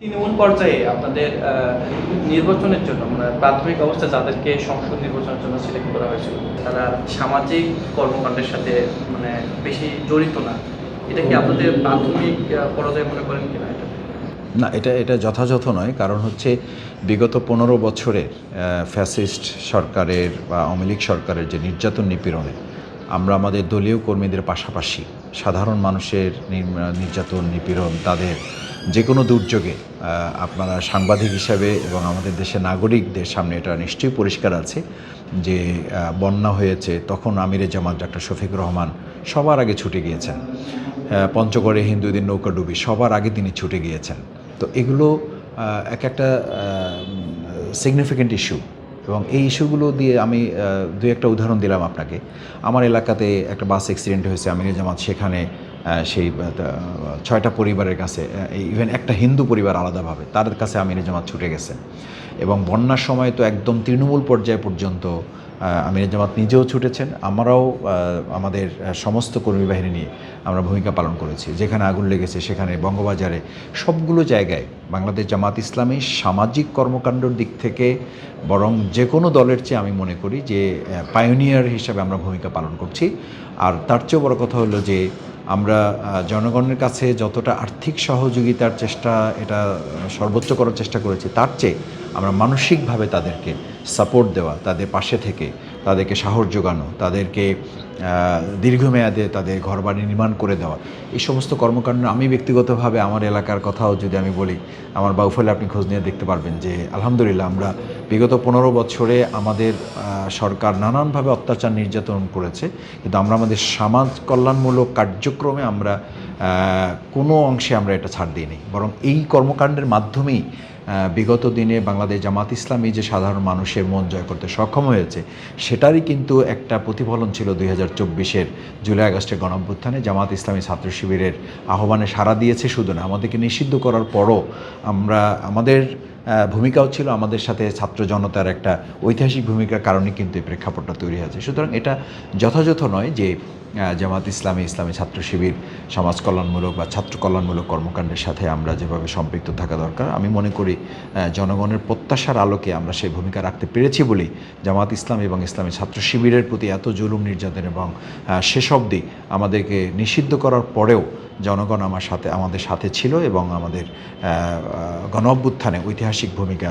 তৃণমূল পর্যায়ে আপনাদের নির্বাচনের জন্য মানে প্রাথমিক অবস্থায় যাদেরকে সংসদ নির্বাচনের জন্য সিলেক্ট করা হয়েছিল, তারা সামাজিক কর্মকাণ্ডের সাথে মানে বেশি জড়িত না। এটা কি আপনাদের প্রাথমিক পর্যায়ে মনে করেন কিনা এটা? না, এটা এটা যথাযথ নয়, কারণ হচ্ছে বিগত পনেরো বছরের ফ্যাসিস্ট সরকারের বা আওয়ামী সরকারের যে নির্যাতন নিপীড়নে, আমরা আমাদের দলীয় কর্মীদের পাশাপাশি সাধারণ মানুষের নির- নির্যাতন, নিপীড়ন তাদের যে কোনো দুর্যোগে আপনারা সাংবাদিক হিসাবে এবং আমাদের দেশের নাগরিকদের সামনে এটা নিশ্চয়ই পরিষ্কার আছে যে বন্যা হয়েছে, তখন আমিরে জামাত ডাক্তার শফিক রহমান সবার আগে ছুটে গিয়েছেন। পঞ্চগড়ে হিন্দুদের নৌকাডুবি সবার আগে তিনি ছুটে গিয়েছেন। তো এগুলো এক একটা সিগনিফিক্যান্ট ইস্যু এবং এই ইস্যুগুলো দিয়ে আমি দু একটা উদাহরণ দিলাম আপনাকে। আমার এলাকাতে একটা বাস অ্যাক্সিডেন্ট হয়েছে আমির জামাত, সেখানে সেই ছয়টা পরিবারের কাছে ইভেন একটা হিন্দু পরিবার আলাদাভাবে, তাদের কাছে আমির জামাত ছুটে গেছে। এবং বন্যার সময় তো একদম তৃণমূল পর্যায় পর্যন্ত আমির জামাত নিজেও ছুটেছেন, আমরাও আমাদের সমস্ত কর্মী বাহিনী নিয়ে আমরা ভূমিকা পালন করেছি। যেখানে আগুন লেগেছে, সেখানে বঙ্গবাজারে সবগুলো জায়গায় বাংলাদেশ জামাত ইসলামী সামাজিক কর্মকাণ্ডর দিক থেকে বরং যে কোনো দলের চেয়ে আমি মনে করি যে পায়োনিয়ার হিসাবে আমরা ভূমিকা পালন করছি। আর তার চেয়েও বড় কথা হলো যে, আমরা জনগণের কাছে যতটা আর্থিক সহযোগিতার চেষ্টা, এটা সর্বোচ্চ করার চেষ্টা করেছি, তার চেয়ে আমরা মানসিকভাবে তাদেরকে সাপোর্ট দেওয়া, তাদের পাশে থেকে, তাদেরকে সাহস যোগানো তাদেরকে দীর্ঘমেয়াদে তাদের ঘরবাড়ি নির্মাণ করে দেওয়া। এই সমস্ত কর্মকাণ্ড আমি ব্যক্তিগতভাবে আমার এলাকার কথাও যদি আমি বলি, আমার বাউফলে আপনি খোঁজ নিয়ে দেখতে পারবেন যে, আলহামদুলিল্লাহ আমরা বিগত পনেরো বছরে আমাদের সরকার নানানভাবে অত্যাচার নির্যাতন করেছে। কিন্তু আমরা আমাদের সমাজ কল্যাণমূলক কার্যক্রমে আমরা কোনো অংশে আমরা এটা ছাড় দিইনি। বরং এই কর্মকাণ্ডের মাধ্যমেই বিগত দিনে বাংলাদেশ জামাত ইসলামী যে সাধারণ মানুষের মন জয় করতে সক্ষম হয়েছে, সেটারই কিন্তু একটা প্রতিফলন ছিল দুই হাজার চব্বিশের জুলাই আগস্টের গণঅভ্যুত্থানে। জামাত ইসলামী ছাত্র শিবিরের আহ্বানে সাড়া দিয়েছে শুধু না, আমাদেরকে নিষিদ্ধ করার পরও আমরা, আমাদের ভূমিকাও ছিল। আমাদের সাথে ছাত্র জনতার একটা ঐতিহাসিক ভূমিকার কারণে কিন্তু এই প্রেক্ষাপটটা তৈরি হয়েছে। সুতরাং এটা যথাযথ নয় যে জামাত ইসলামী ইসলামী ছাত্র শিবির, সমাজ কল্যাণমূলক বা ছাত্র কল্যাণমূলক কর্মকাণ্ডের সাথে আমরা যেভাবে সম্পৃক্ত থাকা দরকার, আমি মনে করি জনগণের প্রত্যাশার আলোকে আমরা সেই ভূমিকা রাখতে পেরেছি বলেই জামাত ইসলাম এবং ইসলামী ছাত্র শিবিরের প্রতি এত জুলুম নির্যাতন এবং শেষ অবধি আমাদেরকে নিষিদ্ধ করার পরেও জনগণ আমার সাথে, আমাদের সাথে ছিল এবং আমাদের গণ অভ্যুত্থানে ঐতিহাসিক ভূমিকা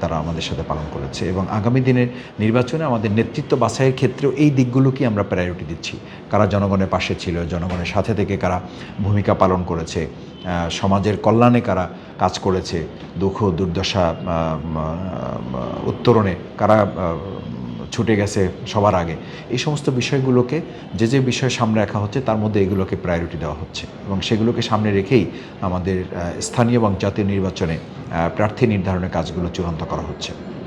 তারা আমাদের সাথে পালন করেছে এবং আগামী দিনের নির্বাচনে আমাদের নেতৃত্ব বাছাইয়ের ক্ষেত্রেও এই দিকগুলোকেই আমরা প্রায়োরিটি দিচ্ছি। কারা জনগণের পাশে ছিল, জনগণের সাথে থেকে কারা ভূমিকা পালন করেছে সমাজের কল্যাণে কারা কাজ করেছে, দুঃখ, দুর্দশা উত্তরণে কারা ছুটে গেছে সবার আগে। এই সমস্ত বিষয়গুলোকে যে যে বিষয় সামনে রাখা হচ্ছে, তার মধ্যে এগুলোকে প্রায়োরিটি দেওয়া হচ্ছে এবং সেগুলোকে সামনে রেখেই আমাদের স্থানীয় এবং জাতীয় নির্বাচনে প্রার্থী নির্ধারণের কাজগুলো চূড়ান্ত করা হচ্ছে।